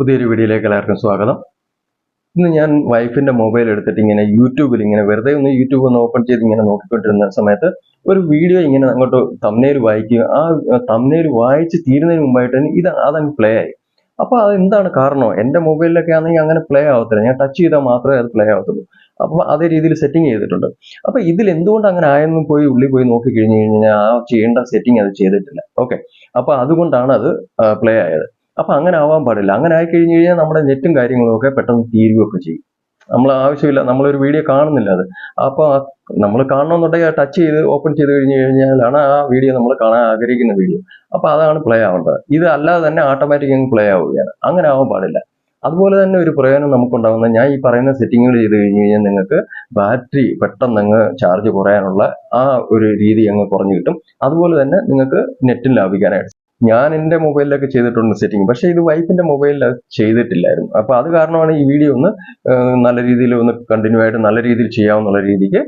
പുതിയൊരു വീഡിയോയിലേക്ക് എല്ലാവർക്കും സ്വാഗതം. ഇന്ന് ഞാൻ വൈഫിന്റെ മൊബൈൽ എടുത്തിട്ട് ഇങ്ങനെ യൂട്യൂബിൽ ഇങ്ങനെ വെറുതെ ഒന്ന് യൂട്യൂബ് ഒന്ന് ഓപ്പൺ ചെയ്ത് ഇങ്ങനെ നോക്കിക്കൊണ്ടിരുന്ന സമയത്ത് ഒരു വീഡിയോ ഇങ്ങനെ അങ്ങോട്ട് തമ്മേര് വായിക്കുക ആ തമ്മേര് വായിച്ച് തീരുന്നതിന് മുമ്പായിട്ട് തന്നെ ഇത് അതങ്ങ് പ്ലേ ആയി. അപ്പൊ അത് എന്താണ് കാരണം? എന്റെ മൊബൈലിലൊക്കെ ആണെങ്കിൽ അങ്ങനെ പ്ലേ ആവത്തില്ല. ഞാൻ ടച്ച് ചെയ്താൽ മാത്രമേ അത് പ്ലേ ആവത്തുള്ളൂ. അപ്പൊ അതേ രീതിയിൽ സെറ്റിംഗ് ചെയ്തിട്ടുണ്ട്. അപ്പൊ ഇതിൽ എന്തുകൊണ്ട് അങ്ങനെ ആയെന്നും പോയി ഉള്ളിൽ പോയി നോക്കി കഴിഞ്ഞു കഴിഞ്ഞാൽ ആ ചെയ്യേണ്ട സെറ്റിംഗ് അത് ചെയ്തിട്ടില്ല. ഓക്കെ അപ്പൊ അതുകൊണ്ടാണ് അത് പ്ലേ ആയത്. അപ്പൊ അങ്ങനെ ആവാൻ പാടില്ല. അങ്ങനെ ആയി കഴിഞ്ഞു കഴിഞ്ഞാൽ നമ്മുടെ നെറ്റും കാര്യങ്ങളും ഒക്കെ പെട്ടെന്ന് തീരുകയൊക്കെ ചെയ്യും. നമ്മൾ ആവശ്യമില്ല നമ്മളൊരു വീഡിയോ കാണുന്നില്ല അത്. അപ്പൊ നമ്മൾ കാണണമെന്നുണ്ടെങ്കിൽ ടച്ച് ചെയ്ത് ഓപ്പൺ ചെയ്ത് കഴിഞ്ഞു കഴിഞ്ഞാലാണ് ആ വീഡിയോ നമ്മൾ കാണാൻ ആഗ്രഹിക്കുന്ന വീഡിയോ. അപ്പൊ അതാണ് പ്ലേ ആവേണ്ടത്. ഇത് അല്ലാതെ തന്നെ ഓട്ടോമാറ്റിക് അങ്ങ് പ്ലേ ആവുകയാണ്. അങ്ങനെ ആവാൻ പാടില്ല. അതുപോലെ തന്നെ ഒരു പ്രയോജനം നമുക്കുണ്ടാകുന്ന ഞാൻ ഈ പറയുന്ന സെറ്റിങ്ങുകൾ ചെയ്ത് കഴിഞ്ഞു കഴിഞ്ഞാൽ നിങ്ങൾക്ക് ബാറ്ററി പെട്ടെന്ന് അങ്ങ് ചാർജ് കുറയാനുള്ള ആ ഒരു രീതി അങ്ങ് കുറഞ്ഞു കിട്ടും. അതുപോലെ തന്നെ നിങ്ങൾക്ക് നെറ്റും ലാഭിക്കാനായിട്ട് ഞാൻ എന്റെ മൊബൈലിലൊക്കെ ചെയ്തിട്ടുണ്ട് സെറ്റിംഗ് പക്ഷേ ഇത് വൈഫിന്റെ മൊബൈലിൽ അത് ചെയ്തിട്ടില്ലായിരുന്നു. അപ്പോൾ അത് കാരണമാണ് ഈ വീഡിയോ ഒന്ന് നല്ല രീതിയിൽ ഒന്ന് കണ്ടിന്യൂ ആയിട്ട് നല്ല രീതിയിൽ ചെയ്യാവുന്നുള്ള രീതിക്ക്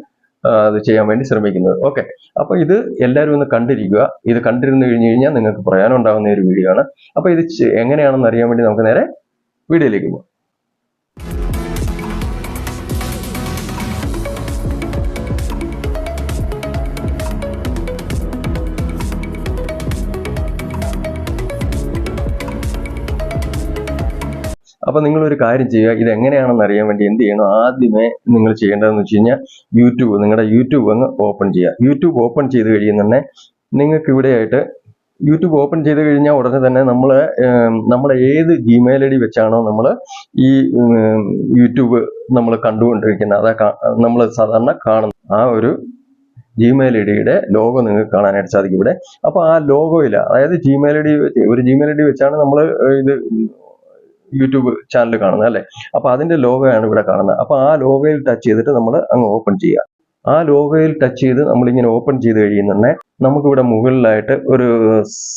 അത് ചെയ്യാൻ വേണ്ടി ശ്രമിക്കുന്നത്. ഓക്കെ അപ്പോൾ ഇത് എല്ലാവരും ഒന്ന് കണ്ടിരിക്കുക. ഇത് കണ്ടിരുന്നു കഴിഞ്ഞു കഴിഞ്ഞാൽ നിങ്ങൾക്ക് പ്രയോജനം ഉണ്ടാകുന്ന ഒരു വീഡിയോ ആണ്. അപ്പോൾ ഇത് എങ്ങനെയാണെന്ന് അറിയാൻ വേണ്ടി നമുക്ക് നേരെ വീഡിയോയിലേക്ക് പോകാം അപ്പൊ നിങ്ങൾ ഒരു കാര്യം ചെയ്യുക. ഇത് എങ്ങനെയാണെന്ന് അറിയാൻ വേണ്ടി എന്ത് ചെയ്യണം? ആദ്യമേ നിങ്ങൾ ചെയ്യേണ്ടതെന്ന് വെച്ച് കഴിഞ്ഞാൽ യൂട്യൂബ് നിങ്ങളുടെ യൂട്യൂബ് ഒന്ന് ഓപ്പൺ ചെയ്യുക. യൂട്യൂബ് ഓപ്പൺ ചെയ്ത് തന്നെ നിങ്ങൾക്ക് ഇവിടെയായിട്ട് യൂട്യൂബ് ഓപ്പൺ ചെയ്ത് കഴിഞ്ഞാൽ ഉടനെ തന്നെ നമ്മൾ നമ്മളെ ഏത് ജിമെയിൽ ഐ ഡി വെച്ചാണോ നമ്മൾ ഈ യൂട്യൂബ് നമ്മൾ കണ്ടുകൊണ്ടിരിക്കുന്നത്. അതാ നമ്മൾ സാധാരണ കാണുന്നത്. ആ ഒരു ജിമെയിൽ ഐ ഡിയുടെ ലോഗോ നിങ്ങൾക്ക് കാണാനായിട്ട് സാധിക്കും ഇവിടെ. അപ്പൊ ആ ലോഗോയിൽ അതായത് ജിമെയിൽ ഐ ഡി ഒരു ജിമെയിൽ ഐ ഡി വെച്ചാണ് നമ്മൾ ഇത് യൂട്യൂബ് ചാനൽ കാണുന്നത് അല്ലെ? അപ്പൊ അതിന്റെ ലോഗോയാണ് ഇവിടെ കാണുന്നത്. അപ്പൊ ആ ലോഗോയിൽ ടച്ച് ചെയ്തിട്ട് നമ്മൾ അങ്ങ് ഓപ്പൺ ചെയ്യുക. ആ ലോഗോയിൽ ടച്ച് ചെയ്ത് നമ്മൾ ഇങ്ങനെ ഓപ്പൺ ചെയ്ത് കഴിയുന്നെ നമുക്ക് ഇവിടെ മുകളിലായിട്ട് ഒരു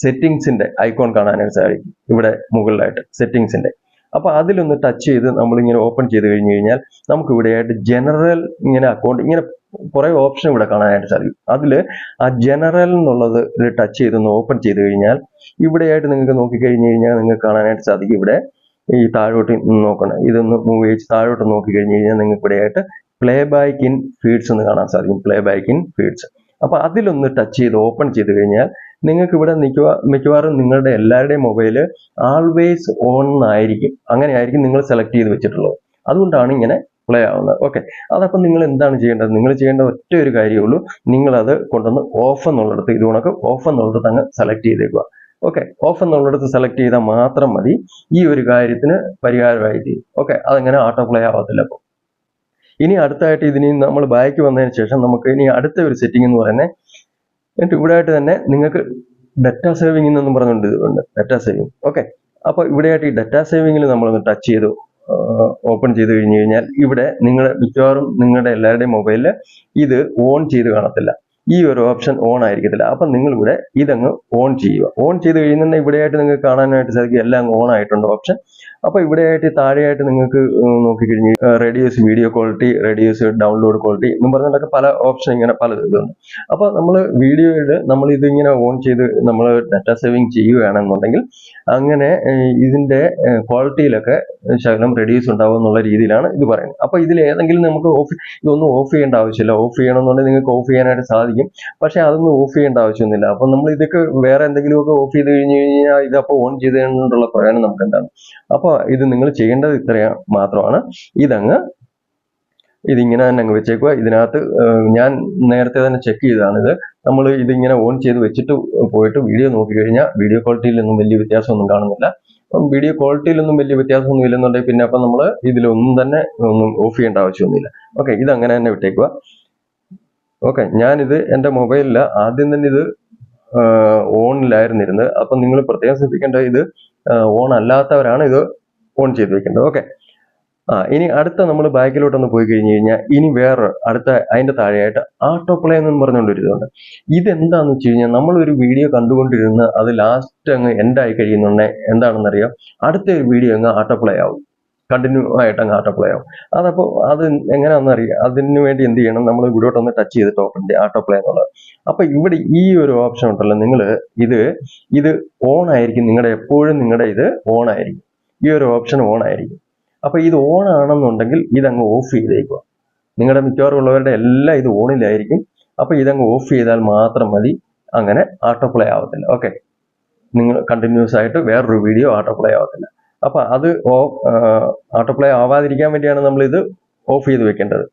സെറ്റിങ്സിന്റെ ഐക്കോൺ കാണാനായിട്ട് സാധിക്കും. ഇവിടെ മുകളിലായിട്ട് സെറ്റിങ്സിന്റെ. അപ്പൊ അതിലൊന്ന് ടച്ച് ചെയ്ത് നമ്മളിങ്ങനെ ഓപ്പൺ ചെയ്ത് കഴിഞ്ഞു കഴിഞ്ഞാൽ നമുക്ക് ഇവിടെയായിട്ട് ജനറൽ ഇങ്ങനെ അക്കൗണ്ട് ഇങ്ങനെ കുറെ ഓപ്ഷൻ ഇവിടെ കാണാനായിട്ട് സാധിക്കും. അതിൽ ആ ജനറൽ എന്നുള്ളത് ടച്ച് ചെയ്തൊന്ന് ഓപ്പൺ ചെയ്ത് കഴിഞ്ഞാൽ ഇവിടെയായിട്ട് നിങ്ങൾക്ക് നോക്കിക്കഴിഞ്ഞു കഴിഞ്ഞാൽ നിങ്ങൾക്ക് കാണാനായിട്ട് സാധിക്കും. ഇവിടെ ഈ താഴോട്ട് നോക്കണം. ഇതൊന്ന് മൂവ് ചെയ്ത് താഴോട്ട് നോക്കി കഴിഞ്ഞ് കഴിഞ്ഞാൽ നിങ്ങൾക്ക് ഇവിടെയായിട്ട് പ്ലേ ബാക്ക് ഇൻ ഫീഡ്സ് എന്ന് കാണാൻ സാധിക്കും. പ്ലേ ബാക്ക് ഇൻ ഫീഡ്സ് അപ്പൊ അതിലൊന്ന് ടച്ച് ചെയ്ത് ഓപ്പൺ ചെയ്ത് കഴിഞ്ഞാൽ നിങ്ങൾക്ക് ഇവിടെ മിക്കവാ മിക്കവാറും നിങ്ങളുടെ എല്ലാവരുടെയും മൊബൈൽ ആൾവേസ് ഓൺ ആയിരിക്കും അങ്ങനെ ആയിരിക്കും നിങ്ങൾ സെലക്ട് ചെയ്ത് വെച്ചിട്ടുള്ളത്. അതുകൊണ്ടാണ് ഇങ്ങനെ പ്ലേ ആവുന്നത്. ഓക്കെ അതപ്പം നിങ്ങൾ എന്താണ് ചെയ്യേണ്ടത്? നിങ്ങൾ ചെയ്യേണ്ട ഒറ്റ ഒരു കാര്യമേ ഉള്ളൂ. നിങ്ങളത് കൊണ്ടുവന്ന് ഓഫ് എന്നുള്ളിടത്ത് ഇതുകൊണ്ടൊക്കെ ഓഫ് എന്നുള്ളിടത്ത് അങ്ങ് സെലക്ട് ചെയ്തേക്കുക. ഓക്കെ ഓഫ് എന്നുള്ളിടത്ത് സെലക്ട് ചെയ്താൽ മാത്രം മതി. ഈ ഒരു കാര്യത്തിന് പരിഹാരമായി തീരും. ഓക്കെ അതങ്ങനെ ഓട്ടോ പ്ലേ ആവത്തില്ല അപ്പോൾ ഇനി അടുത്തായിട്ട് ഇതിനി നമ്മൾ ബാക്ക് വന്നതിന് ശേഷം നമുക്ക് ഇനി അടുത്ത ഒരു സെറ്റിംഗ് എന്ന് പറയുന്നത് എന്നിട്ട് ഇവിടെ ആയിട്ട് തന്നെ നിങ്ങൾക്ക് ഡാറ്റ സേവിംഗ് എന്നും പറഞ്ഞുകൊണ്ട് ഇതുണ്ട് ഡാറ്റ സേവിംഗ് ഓക്കെ അപ്പോൾ ഇവിടെയായിട്ട് ഈ ഡാറ്റ സേവിങ്ങിൽ നമ്മളൊന്ന് ടച്ച് ചെയ്തു ഓപ്പൺ ചെയ്ത് കഴിഞ്ഞു കഴിഞ്ഞാൽ ഇവിടെ നിങ്ങളുടെ മിക്കവാറും നിങ്ങളുടെ എല്ലാവരുടെയും മൊബൈലിൽ ഇത് ഓൺ ചെയ്ത് കാണത്തില്ല. ഈ ഒരു ഓപ്ഷൻ ഓൺ ആയിരിക്കത്തില്ല. അപ്പം നിങ്ങൾ ഇവിടെ ഇതങ്ങ് ഓൺ ചെയ്യുക. ഓൺ ചെയ്ത് കഴിയുന്നുണ്ടെങ്കിൽ ഇവിടെയായിട്ട് നിങ്ങൾക്ക് കാണാനായിട്ട് സാധിക്കും. എല്ലാം ഓൺ ആയിട്ടുണ്ട് ഓപ്ഷൻ അപ്പോൾ ഇവിടെയായിട്ട് താഴെയായിട്ട് നിങ്ങൾക്ക് നോക്കിക്കഴിഞ്ഞ് radios video quality radios download quality എന്നും പറഞ്ഞിട്ടൊക്കെ പല ഓപ്ഷൻ ഇങ്ങനെ പല ഇതുണ്ട്. അപ്പോൾ നമ്മൾ വീഡിയോയിൽ നമ്മൾ ഇതിങ്ങനെ ഓൺ ചെയ്ത് നമ്മൾ ഡാറ്റ സേവിങ് ചെയ്യുകയാണെന്നുണ്ടെങ്കിൽ അങ്ങനെ ഇതിന്റെ ക്വാളിറ്റിയിലൊക്കെ ശകലം റെഡ്യൂസ് ഉണ്ടാവും എന്നുള്ള രീതിയിലാണ് ഇത് പറയുന്നത്. അപ്പോൾ ഇതിൽ ഏതെങ്കിലും നമുക്ക് ഓഫ് ഇതൊന്നും ഓഫ് ചെയ്യേണ്ട ആവശ്യമില്ല. ഓഫ് ചെയ്യണമെന്നുണ്ടെങ്കിൽ നിങ്ങൾക്ക് ഓഫ് ചെയ്യാനായിട്ട് സാധിക്കും. പക്ഷേ അതൊന്നും ഓഫ് ചെയ്യേണ്ട ആവശ്യമൊന്നുമില്ല. അപ്പോൾ നമ്മൾ ഇതൊക്കെ വേറെ എന്തെങ്കിലുമൊക്കെ ഓഫ് ചെയ്ത് കഴിഞ്ഞ് കഴിഞ്ഞാൽ ഇതപ്പോൾ ഓൺ ചെയ്തുകൊണ്ടുള്ള പ്രയോജനം നമുക്ക് എന്താണ് അപ്പോൾ ഇത് നിങ്ങൾ ചെയ്യേണ്ടത് ഇത്ര മാത്രമാണ്. ഇതങ്ങ് ഇതിങ്ങനെ തന്നെ അങ്ങ് വെച്ചേക്കുക ഇതിനകത്ത് ഞാൻ നേരത്തെ തന്നെ ചെക്ക് ചെയ്തതാണ് ഇത്. നമ്മൾ ഇതിങ്ങനെ ഓൺ ചെയ്ത് വെച്ചിട്ട് പോയിട്ട് വീഡിയോ നോക്കി കഴിഞ്ഞാൽ വീഡിയോ ക്വാളിറ്റിയിലൊന്നും വലിയ വ്യത്യാസമൊന്നും കാണുന്നില്ല. അപ്പം വീഡിയോ ക്വാളിറ്റിയിലൊന്നും വലിയ വ്യത്യാസമൊന്നും ഇല്ലെന്നുണ്ടെങ്കിൽ പിന്നെ അപ്പം നമ്മൾ ഇതിലൊന്നും തന്നെ ഒന്നും ഓഫ് ചെയ്യേണ്ട ആവശ്യമൊന്നുമില്ല. ഓക്കെ ഇത് അങ്ങനെ തന്നെ വിട്ടേക്കുക ഓക്കെ ഞാനിത് എന്റെ മൊബൈലിൽ ആദ്യം തന്നെ ഇത് ഓണിലായിരുന്നിരുന്നത് അപ്പം നിങ്ങൾ പ്രത്യേകം ശ്രദ്ധിക്കേണ്ട ഇത് ഓൺ അല്ലാത്തവരാണ് ഇത് ഓൺ ചെയ്ത് വെക്കേണ്ടത് ഓക്കെ ആ ഇനി അടുത്ത നമ്മൾ ബാക്കിലോട്ടൊന്ന് പോയി കഴിഞ്ഞ് കഴിഞ്ഞാൽ ഇനി വേറെ അടുത്ത അതിന്റെ താഴെയായിട്ട് ആട്ടോ പ്ലേ എന്ന് പറഞ്ഞുകൊണ്ട് ഒരു ഇതുണ്ട്. ഇതെന്താന്ന് വെച്ച് കഴിഞ്ഞാൽ നമ്മളൊരു വീഡിയോ കണ്ടുകൊണ്ടിരുന്ന് അത് ലാസ്റ്റ് അങ്ങ് എൻഡായി എന്താണെന്ന് എന്താണെന്നറിയാം? അടുത്ത ഒരു വീഡിയോ അങ്ങ് ആട്ടോ പ്ലേ ആവും. കണ്ടിന്യൂ ആയിട്ട് അങ്ങ് ആട്ടോ പ്ലേ ആവും. അതപ്പോൾ അത് എങ്ങനെയാണെന്ന് അറിയാം അതിനു വേണ്ടി എന്ത് ചെയ്യണം? നമ്മൾ ഇവിടോട്ട് ഒന്ന് ടച്ച് ചെയ്തിട്ട് ഓപ്പൺ ആട്ടോ പ്ലേ എന്നുള്ളത്. അപ്പൊ ഇവിടെ ഈ ഒരു ഓപ്ഷൻ ഉണ്ടല്ലോ നിങ്ങൾ ഇത് ഇത് ഓൺ ആയിരിക്കും. നിങ്ങളുടെ എപ്പോഴും നിങ്ങളുടെ ഇത് ഓൺ ആയിരിക്കും. ഈ ഒരു ഓപ്ഷൻ ഓൺ ആയിരിക്കും. അപ്പോൾ ഇത് ഓൺ ആണെന്നുണ്ടെങ്കിൽ ഇതങ്ങ് ഓഫ് ചെയ്തേക്കുക. നിങ്ങളുടെ മിക്കവാറും ഉള്ളവരുടെ എല്ലാം ഇത് ഓണിലായിരിക്കും അപ്പോൾ ഇതങ്ങ് ഓഫ് ചെയ്താൽ മാത്രം മതി. അങ്ങനെ ആട്ടോ പ്ലേ ആവത്തില്ല. ഓക്കെ നിങ്ങൾ കണ്ടിന്യൂസ് ആയിട്ട് വേറൊരു വീഡിയോ ആട്ടോ പ്ലേ ആവത്തില്ല. അപ്പോൾ അത് ആട്ടോ പ്ലേ ആവാതിരിക്കാൻ വേണ്ടിയാണ് നമ്മൾ ഇത് ഓഫ് ചെയ്ത് വെക്കേണ്ടത്.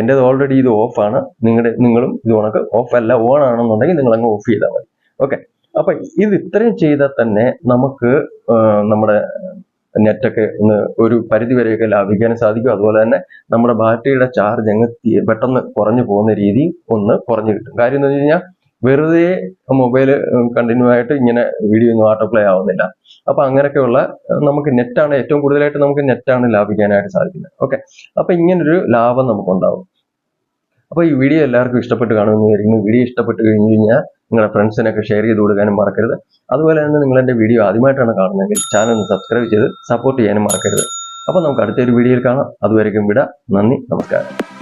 എന്റെത് ഓൾറെഡി ഇത് ഓഫ് ആണ്. നിങ്ങളുടെ നിങ്ങളും ഇത് ഉണക്ക് ഓഫ് അല്ല ഓൺ ആണെന്നുണ്ടെങ്കിൽ നിങ്ങൾ അങ്ങ് ഓഫ് ചെയ്താൽ മതി. ഓക്കെ അപ്പൊ ഇത് ഇത്രയും ചെയ്താൽ തന്നെ നമുക്ക് നമ്മുടെ നെറ്റൊക്കെ ഒന്ന് ഒരു പരിധി ലാഭിക്കാനും സാധിക്കും. അതുപോലെ തന്നെ നമ്മുടെ ബാറ്ററിയുടെ ചാർജ് അങ്ങ് പെട്ടെന്ന് കുറഞ്ഞു പോകുന്ന രീതി ഒന്ന് കുറഞ്ഞു കിട്ടും. കാര്യം എന്ന് വെച്ച് വെറുതെ മൊബൈൽ കണ്ടിന്യൂ ആയിട്ട് ഇങ്ങനെ വീഡിയോ ഒന്നും ആട്ടോ പ്ലേ ആവുന്നില്ല. അപ്പൊ അങ്ങനെയൊക്കെയുള്ള നമുക്ക് നെറ്റാണ് ഏറ്റവും കൂടുതലായിട്ട് നമുക്ക് നെറ്റാണ് ലാഭിക്കാനായിട്ട് സാധിക്കുന്നത്. ഓക്കെ അപ്പൊ ഇങ്ങനൊരു ലാഭം നമുക്കുണ്ടാവും. അപ്പൊ ഈ വീഡിയോ എല്ലാവർക്കും ഇഷ്ടപ്പെട്ട് കാണുമെന്ന് വിചാരിക്കുന്നു. വീഡിയോ ഇഷ്ടപ്പെട്ട് കഴിഞ്ഞ് കഴിഞ്ഞാൽ നിങ്ങളുടെ ഫ്രണ്ട്സിനൊക്കെ ഷെയർ ചെയ്ത് കൊടുക്കാനും മറക്കരുത്. അതുപോലെ തന്നെ നിങ്ങൾ എന്റെ വീഡിയോ ആദ്യമായിട്ടാണ് കാണുന്നതെങ്കിൽ ചാനൽ സബ്സ്ക്രൈബ് ചെയ്ത് സപ്പോർട്ട് ചെയ്യാനും മറക്കരുത്. അപ്പോൾ നമുക്ക് അടുത്തൊരു വീഡിയോയിൽ കാണാം. അതുവരെയും വിടാം. നന്ദി. നമസ്കാരം.